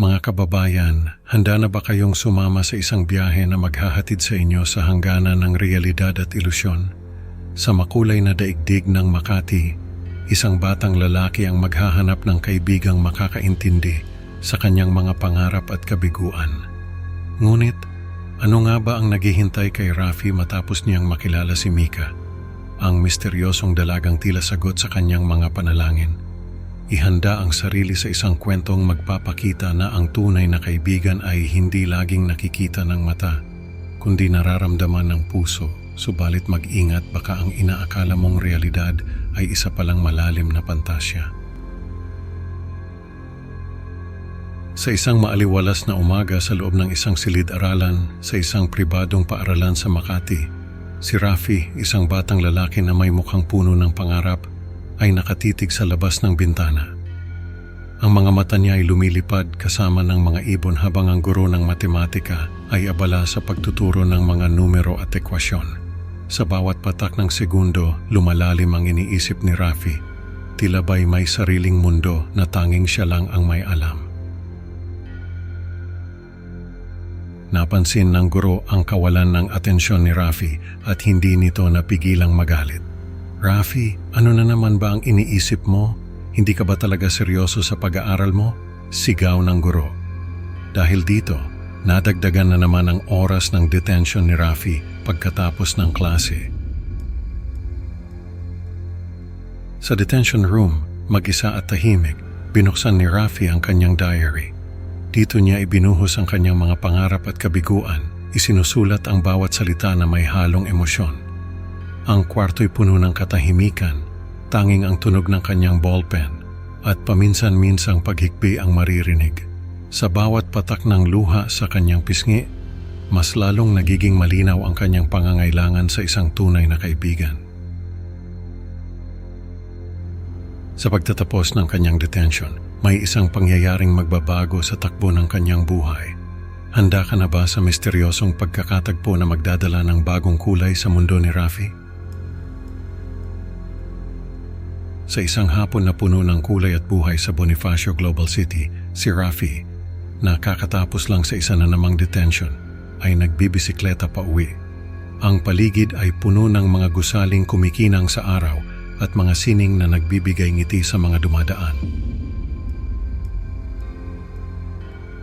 Mga kababayan, handa na ba kayong sumama sa isang biyahe na maghahatid sa inyo sa hangganan ng realidad at ilusyon? Sa makulay na daigdig ng Makati, isang batang lalaki ang maghahanap ng kaibigang makakaintindi sa kanyang mga pangarap at kabiguan. Ngunit, ano nga ba ang naghihintay kay Rafi matapos niyang makilala si Mika? Ang misteryosong dalagang tila sagot sa kanyang mga panalangin. Ihanda ang sarili sa isang kwentong magpapakita na ang tunay na kaibigan ay hindi laging nakikita ng mata, kundi nararamdaman ng puso. Subalit mag-ingat baka ang inaakala mong realidad ay isa palang malalim na pantasya. Sa isang maaliwalas na umaga sa loob ng isang silid-aralan sa isang pribadong paaralan sa Makati, si Rafi, isang batang lalaki na may mukhang puno ng pangarap, ay nakatitig sa labas ng bintana. Ang mga mata niya ay lumilipad kasama ng mga ibon habang ang guro ng matematika ay abala sa pagtuturo ng mga numero at ekwasyon. Sa bawat patak ng segundo, lumalalim ang iniisip ni Rafi. Tila ba'y may sariling mundo na tanging siya lang ang may alam. Napansin ng guro ang kawalan ng atensyon ni Rafi at hindi nito napigilang magalit. Rafi, ano na naman ba ang iniisip mo? Hindi ka ba talaga seryoso sa pag-aaral mo? Sigaw ng guro. Dahil dito, nadagdagan na naman ang oras ng detention ni Rafi pagkatapos ng klase. Sa detention room, mag-isa at tahimik, binuksan ni Rafi ang kanyang diary. Dito niya ibinuhos ang kanyang mga pangarap at kabiguan, isinusulat ang bawat salita na may halong emosyon. Ang kwarto'y puno ng katahimikan, tanging ang tunog ng kanyang ballpen, at paminsan-minsang paghikbi ang maririnig. Sa bawat patak ng luha sa kanyang pisngi, mas lalong nagiging malinaw ang kanyang pangangailangan sa isang tunay na kaibigan. Sa pagtatapos ng kanyang detention, may isang pangyayaring magbabago sa takbo ng kanyang buhay. Handa ka na ba sa misteryosong pagkakatagpo na magdadala ng bagong kulay sa mundo ni Rafi? Sa isang hapon na puno ng kulay at buhay sa Bonifacio Global City, si Rafi, na kakatapos lang sa isa na namang detention, ay nagbibisikleta pa uwi. Ang paligid ay puno ng mga gusaling kumikinang sa araw at mga sining na nagbibigay ngiti sa mga dumadaan.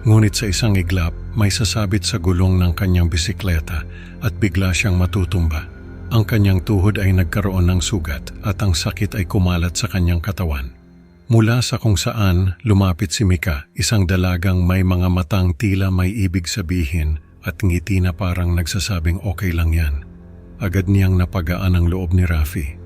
Ngunit sa isang iglap, may sasabit sa gulong ng kanyang bisikleta at bigla siyang matutumba. Ang kanyang tuhod ay nagkaroon ng sugat at ang sakit ay kumalat sa kanyang katawan. Mula sa kung saan lumapit si Mika, isang dalagang may mga matang tila may ibig sabihin at ngiti na parang nagsasabing okay lang yan. Agad niyang napagaan ang loob ni Rafi.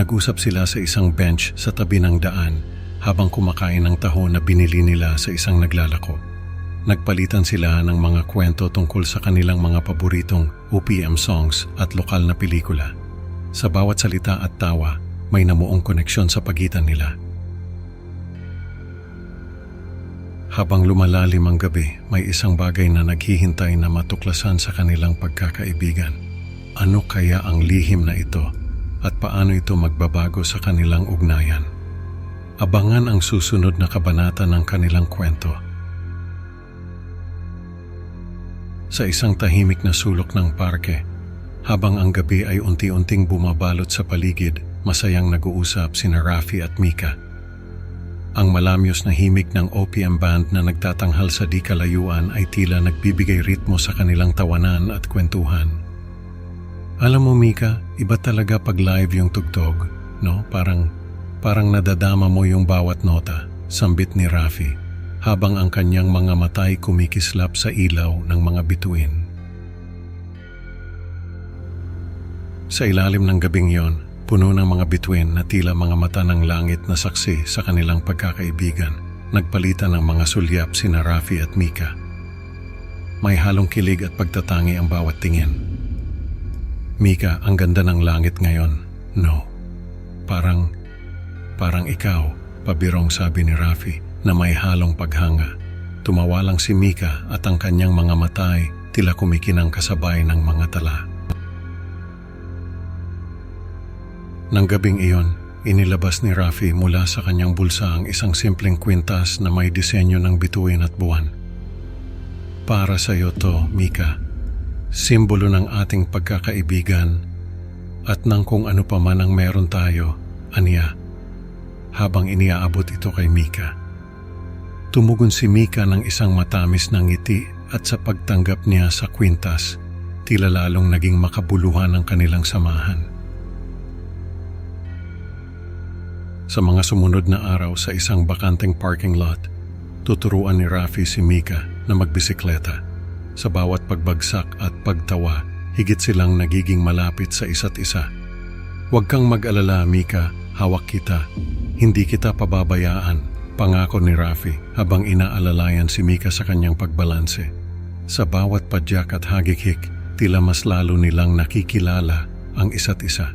Nag-usap sila sa isang bench sa tabi ng daan habang kumakain ng taho na binili nila sa isang naglalako. Nagpalitan sila ng mga kwento tungkol sa kanilang mga paboritong OPM songs at lokal na pelikula. Sa bawat salita at tawa, may namuong koneksyon sa pagitan nila. Habang lumalalim ang gabi, may isang bagay na naghihintay na matuklasan sa kanilang pagkakaibigan. Ano kaya ang lihim na ito at paano ito magbabago sa kanilang ugnayan? Abangan ang susunod na kabanata ng kanilang kwento. Sa isang tahimik na sulok ng parke, habang ang gabi ay unti-unting bumabalot sa paligid, masayang nag-uusap sina Rafi at Mika. Ang malamyos na himig ng OPM band na nagtatanghal sa di kalayuan ay tila nagbibigay ritmo sa kanilang tawanan at kwentuhan. Alam mo Mika, iba talaga pag live yung tugtog, no? Parang Parang nadadama mo yung bawat nota, sambit ni Rafi, habang ang kanyang mga matay kumikislap sa ilaw ng mga bituin. Sa ilalim ng gabing yon, puno ng mga bituin na tila mga mata ng langit na saksi sa kanilang pagkakaibigan, nagpalitan ng mga sulyap sina Rafi at Mika. May halong kilig at pagtatangi ang bawat tingin. Mika, ang ganda ng langit ngayon. No. Parang Parang ikaw, pabirong sabi ni Rafi na may halong paghanga. Tumawalang si Mika at ang kanyang mga matay tila kumikinang kasabay ng mga tala. Nang gabing iyon, inilabas ni Rafi mula sa kanyang bulsa ang isang simpleng kwintas na may disenyo ng bituin at buwan. Para sa iyo to, Mika. Simbolo ng ating pagkakaibigan at ng kung ano pa man ang meron tayo, aniya, habang iniaabot ito kay Mika. Tumugon si Mika ng isang matamis na ngiti at sa pagtanggap niya sa kwintas, tila lalong naging makabuluhan ang kanilang samahan. Sa mga sumunod na araw sa isang bakanteng parking lot, tuturuan ni Rafi si Mika na magbisikleta. Sa bawat pagbagsak at pagtawa, higit silang nagiging malapit sa isa't isa. Huwag kang mag-alala, Mika. Hawak kita. Hindi kita pababayaan. Pangako ni Rafi habang inaalalayan si Mika sa kanyang pagbalanse. Sa bawat padyak at hagikik, tila mas lalo nilang nakikilala ang isa't isa.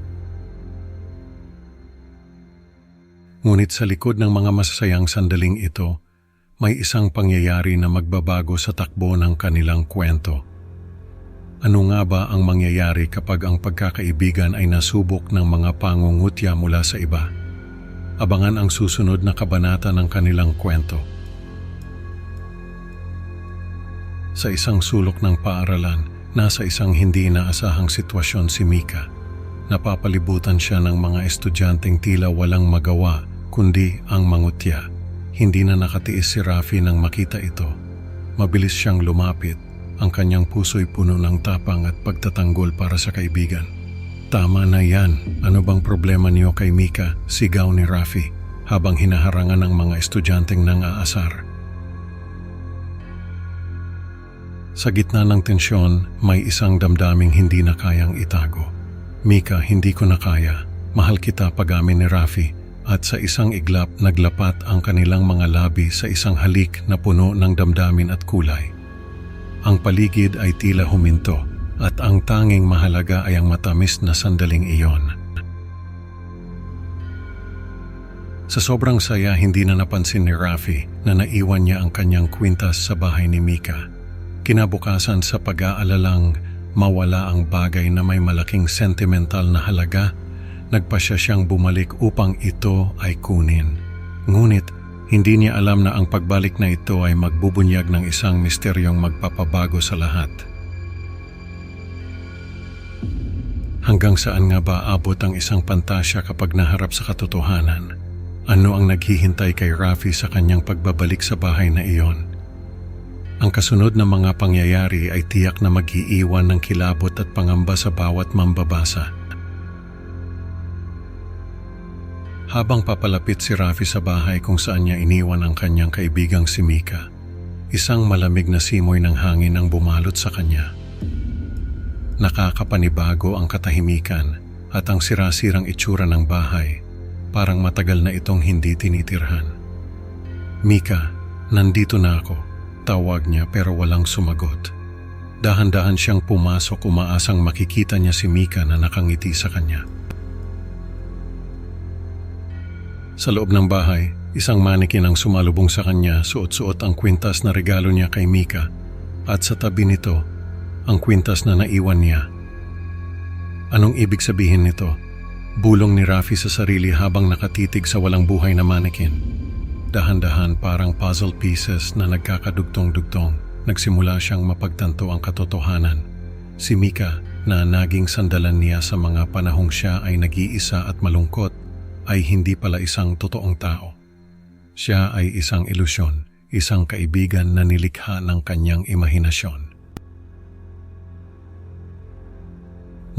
Ngunit sa likod ng mga masasayang sandaling ito, may isang pangyayari na magbabago sa takbo ng kanilang kwento. Ano nga ba ang mangyayari kapag ang pagkakaibigan ay nasubok ng mga pangungutya mula sa iba? Abangan ang susunod na kabanata ng kanilang kwento. Sa isang sulok ng paaralan, nasa isang hindi inaasahang sitwasyon si Mika. Napapalibutan siya ng mga estudyanteng tila walang magawa kundi ang mangutya. Hindi na nakatiis si Rafi nang makita ito. Mabilis siyang lumapit. Ang kanyang puso'y puno ng tapang at pagtatanggol para sa kaibigan. Tama na yan. Ano bang problema niyo kay Mika? Sigaw ni Rafi habang hinaharangan ng mga estudyanteng nang aasar. Sa gitna ng tensyon, may isang damdaming hindi na kayang itago. Mika, hindi ko na kaya. Mahal kita pag-amin ni Rafi at sa isang iglap naglapat ang kanilang mga labi sa isang halik na puno ng damdamin at kulay. Ang paligid ay tila huminto at ang tanging mahalaga ay ang matamis na sandaling iyon. Sa sobrang saya, hindi na napansin ni Rafi na naiwan niya ang kanyang kwintas sa bahay ni Mika. Kinabukasan sa pag-aalalang mawala ang bagay na may malaking sentimental na halaga, nagpasya siyang bumalik upang ito ay kunin. Ngunit hindi niya alam na ang pagbalik na ito ay magbubunyag ng isang misteryong magpapabago sa lahat. Hanggang saan nga ba abot ang isang pantasya kapag naharap sa katotohanan? Ano ang naghihintay kay Rafi sa kanyang pagbabalik sa bahay na iyon? Ang kasunod na mga pangyayari ay tiyak na mag-iiwan ng kilabot at pangamba sa bawat mambabasa. Habang papalapit si Rafi sa bahay kung saan niya iniwan ang kanyang kaibigang si Mika, isang malamig na simoy ng hangin ang bumalot sa kanya. Nakakapanibago ang katahimikan at ang sirasirang itsura ng bahay, parang matagal na itong hindi tinitirhan. Mika, nandito na ako, tawag niya pero walang sumagot. Dahan-dahan siyang pumasok umaasang makikita niya si Mika na nakangiti sa kanya. Sa loob ng bahay, isang manikin ang sumalubong sa kanya suot-suot ang kwintas na regalo niya kay Mika at sa tabi nito, ang kwintas na naiwan niya. Anong ibig sabihin nito? Bulong ni Rafi sa sarili habang nakatitig sa walang buhay na manikin. Dahan-dahan parang puzzle pieces na nagkakadugtong-dugtong, nagsimula siyang mapagtanto ang katotohanan. Si Mika na naging sandalan niya sa mga panahong siya ay nag-iisa at malungkot ay hindi pala isang totoong tao. Siya ay isang ilusyon, isang kaibigan na nilikha ng kanyang imahinasyon.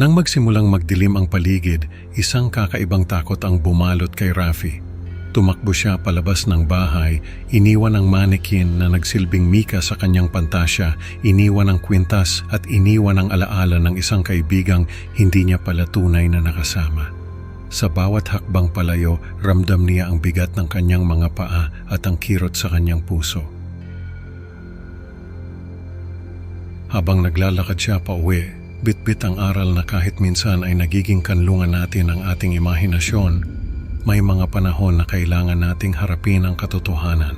Nang magsimulang magdilim ang paligid, isang kakaibang takot ang bumalot kay Rafi. Tumakbo siya palabas ng bahay, iniwan ang manikin na nagsilbing mika sa kanyang pantasya, iniwan ang kwintas at iniwan ang alaala ng isang kaibigang hindi niya pala tunay na nakasama. Sa bawat hakbang palayo, ramdam niya ang bigat ng kanyang mga paa at ang kirot sa kanyang puso. Habang naglalakad siya pa uwi, bitbit ang aral na kahit minsan ay nagiging kanlungan natin ang ating imahinasyon, may mga panahon na kailangan nating harapin ang katotohanan.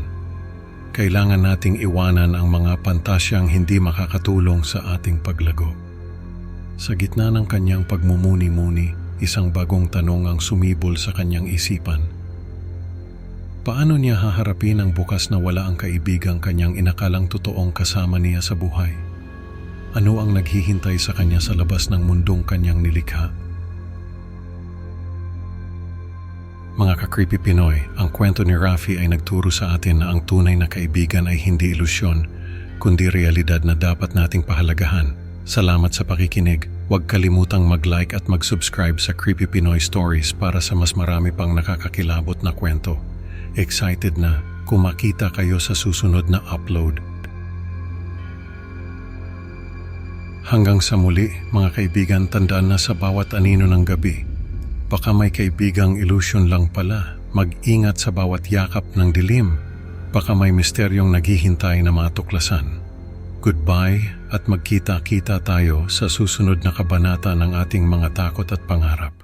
Kailangan nating iwanan ang mga pantasyang hindi makakatulong sa ating paglago. Sa gitna ng kanyang pagmumuni-muni, isang bagong tanong ang sumibol sa kanyang isipan. Paano niya haharapin ang bukas na wala ang kaibigang kanyang inakalang totoong kasama niya sa buhay? Ano ang naghihintay sa kanya sa labas ng mundong kanyang nilikha? Mga ka-creepy Pinoy, ang kwento ni Rafi ay nagturo sa atin na ang tunay na kaibigan ay hindi ilusyon, kundi realidad na dapat nating pahalagahan. Salamat sa pakikinig. Huwag kalimutang mag-like at mag-subscribe sa Creepy Pinoy Stories para sa mas marami pang nakakakilabot na kwento. Excited na kung kayo sa susunod na upload. Hanggang sa muli, mga kaibigan, tandaan na sa bawat anino ng gabi, baka may kaibigang illusion lang pala. Mag-ingat sa bawat yakap ng dilim. Baka may misteryong naghihintay na matuklasan. Goodbye at magkita-kita tayo sa susunod na kabanata ng ating mga takot at pangarap.